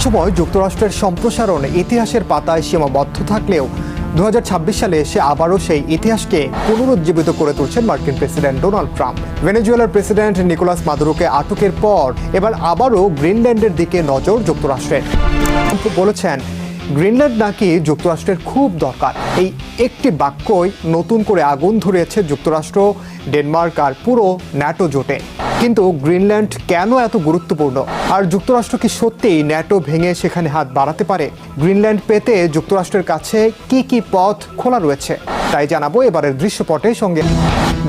একসময় যুক্তরাষ্ট্রের সম্প্রসারণ ইতিহাসের পাতায় সীমাবদ্ধ থাকলেও দু হাজার ছাব্বিশ সালে সে আবারও সেই ইতিহাসকে পুনরুজ্জীবিত করে তুলছেন মার্কিন প্রেসিডেন্ট ডোনাল্ড ট্রাম্প। ভেনেজুয়েলার প্রেসিডেন্ট নিকোলাস মাদুরোকে আটকের পর এবার আবারও গ্রিনল্যান্ডের দিকে নজর যুক্তরাষ্ট্রের। বলেছেন গ্রিনল্যান্ড নাকি যুক্তরাষ্ট্রের খুব দরকার। এই একটি বাক্যই নতুন করে আগুন ধরেছে যুক্তরাষ্ট্র, ডেনমার্ক আর পুরো ন্যাটো জোটে। কিন্তু গ্রিনল্যান্ড কেন এত গুরুত্বপূর্ণ? আর যুক্তরাষ্ট্র কি সত্যিই ন্যাটো ভেঙে সেখানে হাত বাড়াতে পারে? গ্রিনল্যান্ড পেতে যুক্তরাষ্ট্রের কাছে কি কি পথ খোলা রয়েছে? তাই জানাব এবারের দৃশ্যপটের সঙ্গে।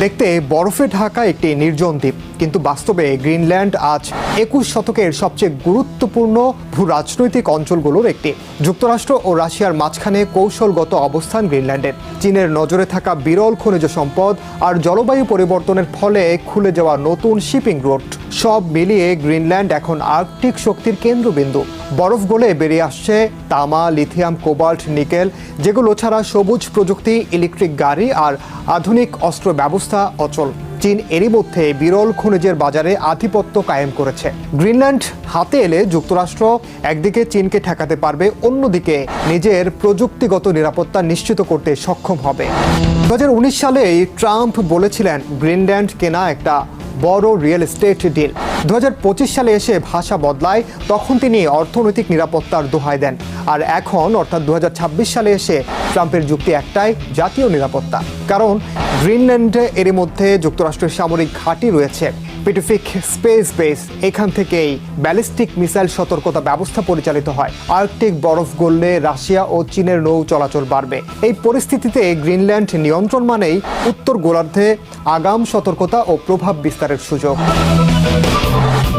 দেখতে বরফে ঢাকা একটি নির্জন দ্বীপ, কিন্তু বাস্তবে গ্রিনল্যান্ড আজ একুশ শতকের সবচেয়ে গুরুত্বপূর্ণ ভূ রাজনৈতিক অঞ্চলগুলোর একটি। যুক্তরাষ্ট্র ও রাশিয়ার মাঝখানে কৌশলগত অবস্থান গ্রিনল্যান্ডের। চীনের নজরে থাকা বিরল খনিজ সম্পদ আর জলবায়ু পরিবর্তনের ফলে খুলে যাওয়া নতুন শিপিং রুট। সব মিলিয়ে গ্রিনল্যান্ড এখন আর্কটিক শক্তির কেন্দ্রবিন্দু। বরফ গলে বেরিয়ে আসছে তামা, লিথিয়াম, কোবাল্ট, নিকেল, যেগুলো ছাড়া সবুজ প্রযুক্তি, ইলেকট্রিক গাড়ি আর আধুনিক অস্ত্র ব্যবস্থা অচল। চীন এরই মধ্যে বিরল খনিজের বাজারে আধিপত্য কায়েম করেছে। গ্রিনল্যান্ড হাতে এলে যুক্তরাষ্ট্র একদিকে চীনকে ঠেকাতে পারবে, অন্যদিকে নিজের প্রযুক্তিগত নিরাপত্তা নিশ্চিত করতে সক্ষম হবে। দু হাজার উনিশ সালে ট্রাম্প বলেছিলেন, গ্রিনল্যান্ড কেনা একটা বড় রিয়েল এস্টেট ডিল দু হাজার পঁচিশ সালে এসে ভাষা বদলায়, তখন তিনি অর্থনৈতিক নিরাপত্তার দোহাই দেন। আর এখন, অর্থাৎ দু হাজার ছাব্বিশ সালে এসে ট্রাম্পের যুক্তি একটাই, জাতীয় নিরাপত্তা। কারণ গ্রিনল্যান্ডে এর মধ্যে যুক্তরাষ্ট্রের সামরিক ঘাঁটি রয়েছে। পিটিফিক স্পেস বেস এখান থেকেই ব্যালিস্টিক মিসাইল সতর্কতা ব্যবস্থা পরিচালিত হয়। আর্কটিক বরফ গললে রাশিয়া ও চীনের নৌ চলাচল বাড়বে। এই পরিস্থিতিতে গ্রিনল্যান্ড নিয়ন্ত্রণ মানেই উত্তর গোলার্ধে আগাম সতর্কতা ও প্রভাব বিস্তারের সুযোগ।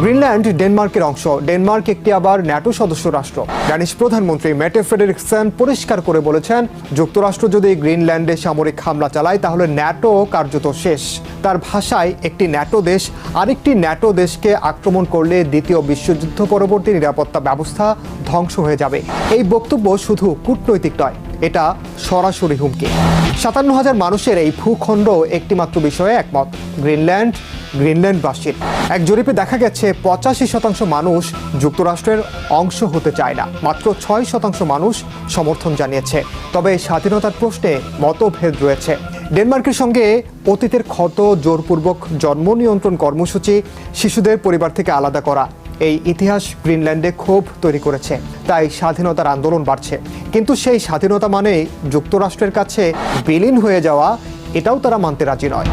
গ্রিনল্যান্ড, ডেনমার্কের অংশ। ডেনমার্ক একটি আবার ন্যাটো সদস্য রাষ্ট্র। ড্যানিশ প্রধানমন্ত্রী ম্যাটে ফ্রেডরিকসন পরিষ্কার করে বলেছেন, যুক্তরাষ্ট্র যদি গ্রিনল্যান্ডে সামরিক হামলা চালায়, তাহলে ন্যাটো কার্যত শেষ। তার ভাষায়, একটি ন্যাটো দেশ আরেকটি ন্যাটো দেশকে আক্রমণ করলে দ্বিতীয় বিশ্বযুদ্ধ পরবর্তী নিরাপত্তা ব্যবস্থা ধ্বংস হয়ে যাবে। এই বক্তব্য শুধু কূটনৈতিক নয়, এটা সরাসরি হুমকি। সাতান্ন হাজার মানুষের এই ভূখণ্ড একটিমাত্র বিষয়ে একমত। গ্রিনল্যান্ড গ্রিনল্যান্ডবাসীর এক জরিপে দেখা গেছে, পঁচাশি শতাংশ মানুষ যুক্তরাষ্ট্রের অংশ হতে চায় না। মাত্র ছয় শতাংশ মানুষ সমর্থন জানিয়েছে। তবে স্বাধীনতার প্রশ্নে মতভেদ রয়েছে। ডেনমার্কের সঙ্গে অতীতের ক্ষত, জোরপূর্বক জন্ম নিয়ন্ত্রণ কর্মসূচি, শিশুদের পরিবার থেকে আলাদা করা, এই ইতিহাস গ্রিনল্যান্ডে ক্ষোভ তৈরি করেছে। তাই স্বাধীনতার আন্দোলন বাড়ছে। কিন্তু সেই স্বাধীনতা মানে যুক্তরাষ্ট্রের কাছে বিলীন হয়ে যাওয়া, এটাও তারা মানতে রাজি নয়।